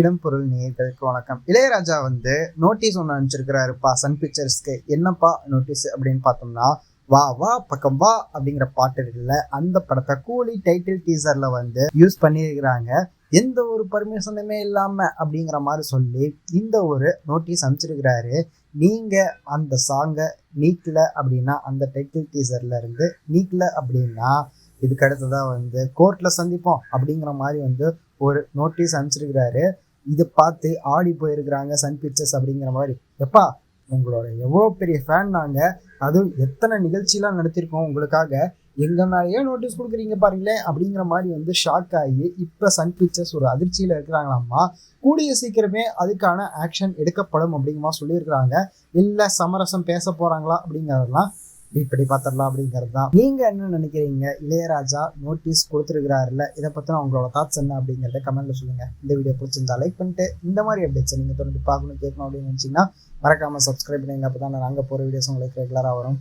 இடம் பொருள் நேர்களுக்கு வணக்கம். இளையராஜா வந்து நோட்டீஸ் ஒன்று அனுப்பிச்சிருக்கிறாருப்பா சன் பிக்சர்ஸ்க்கு என்னப்பா நோட்டீஸ் அப்படின்னு பார்த்தோம்னா வா வா பக்கம் வா அப்படிங்கிற பாட்டு இருக்குல்ல அந்த படத்தை கூலி டைட்டில் டீசர்ல வந்து யூஸ் பண்ணியிருக்கிறாங்க. எந்த ஒரு பர்மிஷனுமே இல்லாம அப்படிங்கிற மாதிரி சொல்லி இந்த ஒரு நோட்டீஸ் அனுப்பிச்சிருக்கிறாரு. நீங்க அந்த சாங்கை நீக்கல அப்படின்னா அந்த டைட்டில் டீசர்ல இருந்து நீக்கல அப்படின்னா இதுக்கு அடுத்ததா வந்து கோர்ட்ல சந்திப்போம் அப்படிங்கிற மாதிரி வந்து ஒரு நோட்டீஸ் அனுப்பிச்சிருக்கிறாரு. இதை பார்த்து ஆடி போயிருக்கிறாங்க சன் பிக்சர்ஸ் அப்படிங்கிற மாதிரி. எப்பா உங்களோட எவ்வளோ பெரிய ஃபேன் நாங்கள் அதுவும் எத்தனை நிகழ்ச்சிலாம் நடத்திருக்கோம் உங்களுக்காக. எங்கள் மேலேயே நோட்டீஸ் கொடுக்குறீங்க பாருங்களேன் அப்படிங்கிற மாதிரி வந்து ஷாக் ஆகி இப்போ சன் பிக்சர்ஸ் ஒரு அதிர்ச்சியில் இருக்கிறாங்களாமா கூடிய சீக்கிரமே அதுக்கான ஆக்ஷன் எடுக்கப்படும் அப்படிங்கிற சொல்லியிருக்கிறாங்க. இல்லை சமரசம் பேச போகிறாங்களா அப்படிங்கிறதெல்லாம் இப்படி பார்த்துடலாம் அப்படிங்கிறது தான் நீங்கள் என்ன நினைக்கிறீங்க? இளையராஜா நோட்டீஸ் கொடுத்துருக்கிறாருல்ல இதை பற்றின உங்களோட தாட்ஸ் என்ன அப்படிங்கிறத கமெண்ட்டில் சொல்லுங்கள் இந்த வீடியோ பிடிச்சிருந்தா லைக் பண்ணிட்டு இந்த மாதிரி அப்டேட்ஸ் நீங்கள் தொடர்ந்து பார்க்கணும் கேட்கணும் அப்படின்னு நினச்சிங்கன்னா மறக்காமல் சப்ஸ்கிரைப் பண்ணுங்க அப்போ தான் நாங்கள் போகிற வீடியோஸ் உங்களுக்கு ரெகுலராக வரும்.